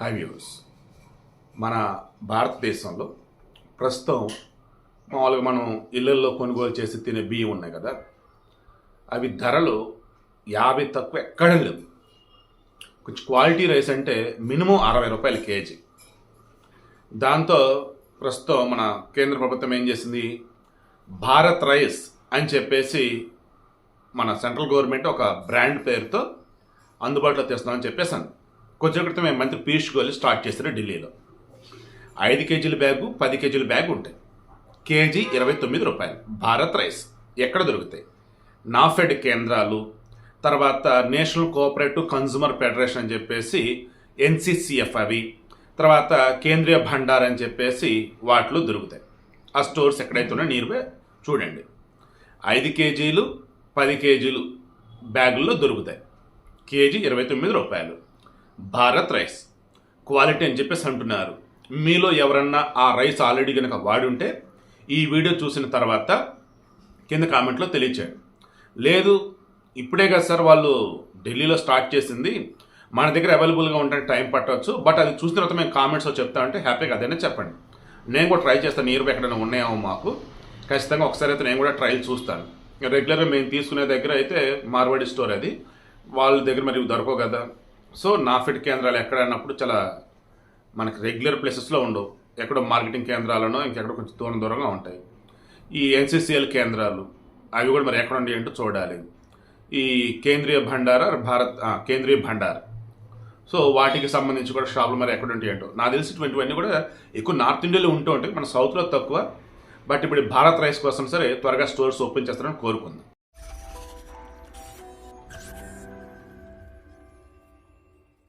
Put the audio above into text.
High views మన భారతదేశంలో ప్రస్తుతం మామూలుగా మనం ఇళ్ళల్లో కొనుగోలు చేసి తినే బియ్యం ఉన్నాయి కదా అవి ధరలు యాభై తక్కువ ఎక్కడ లేవు. కొంచెం క్వాలిటీ రైస్ అంటే మినిమం అరవై రూపాయలు కేజీ. దాంతో ప్రస్తుతం మన కేంద్ర ప్రభుత్వం ఏం చేసింది? భారత్ రైస్ అని చెప్పేసి మన సెంట్రల్ గవర్నమెంట్ ఒక బ్రాండ్ పేరుతో అందుబాటులో తెస్తున్నామని చెప్పేసాను కొంచెం క్రితమే మంత్రి పీయూష్ గోయల్ స్టార్ట్ చేశారు ఢిల్లీలో. ఐదు కేజీల బ్యాగు పది కేజీల బ్యాగ్ ఉంటాయి. కేజీ ఇరవై తొమ్మిది రూపాయలు. భారత్ రైస్ ఎక్కడ దొరుకుతాయి? నాఫెడ్ కేంద్రాలు తర్వాత నేషనల్ కోఆపరేటివ్ కన్జ్యూమర్ ఫెడరేషన్ అని చెప్పేసి ఎన్సిసిఎఫ్ అవి తర్వాత కేంద్రీయ భండార్ అని చెప్పేసి వాటిలో దొరుకుతాయి. ఆ స్టోర్స్ ఎక్కడైతే ఉన్నాయో నియర్బై చూడండి. ఐదు కేజీలు పది కేజీలు బ్యాగుల్లో దొరుకుతాయి. కేజీ ఇరవై తొమ్మిది రూపాయలు. భారత్ రైస్. క్వాలిటీ అని చెప్పేసి అంటున్నారు. మీలో ఎవరన్నా ఆ రైస్ ఆల్రెడీ కనుక వాడి ఉంటే ఈ వీడియో చూసిన తర్వాత కింద కామెంట్లో తెలియచేయండి. లేదు ఇప్పుడే కదా సార్ వాళ్ళు ఢిల్లీలో స్టార్ట్ చేసింది. మన దగ్గర అవైలబుల్గా ఉంటే టైం పట్టవచ్చు బట్ అది చూసిన తర్వాత మేము కామెంట్స్లో చెప్తా అంటే హ్యాపీగా అదైనా చెప్పండి. నేను కూడా ట్రై చేస్తాను నియర్ బై ఎక్కడైనా ఉన్నాయేమో మాకు. ఖచ్చితంగా ఒకసారి అయితే నేను కూడా ట్రయల్ చూస్తాను. రెగ్యులర్గా మేము తీసుకునే దగ్గర అయితే మార్వాడి స్టోర్ అది. వాళ్ళ దగ్గర మరి దొరకవు కదా. సో నాఫిడ్ కేంద్రాలు ఎక్కడ అన్నప్పుడు చాలా మనకి రెగ్యులర్ ప్లేసెస్లో ఉండవు. ఎక్కడో మార్కెటింగ్ కేంద్రాలను ఇంకెక్కడో కొంచెం దూరం దూరంగా ఉంటాయి. ఈ ఎన్సీసీఎల్ కేంద్రాలు అవి కూడా మరి ఎక్కడ ఉండి ఏంటో చూడాలి. ఈ కేంద్రీయ భండార భారత్ కేంద్రీయ భండార్. సో వాటికి సంబంధించి కూడా షాపులు మరి ఎక్కడ ఉంటాయి ఏంటో. నాకు తెలిసి ఇటువంటివన్నీ కూడా ఎక్కువ నార్త్ ఇండియాలో ఉంటూ ఉంటాయి మన సౌత్లో తక్కువ. బట్ ఇప్పుడు భారత్ రైస్ కోసం సరే త్వరగా స్టోర్స్ ఓపెన్ చేస్తారని కోరుకుందాం.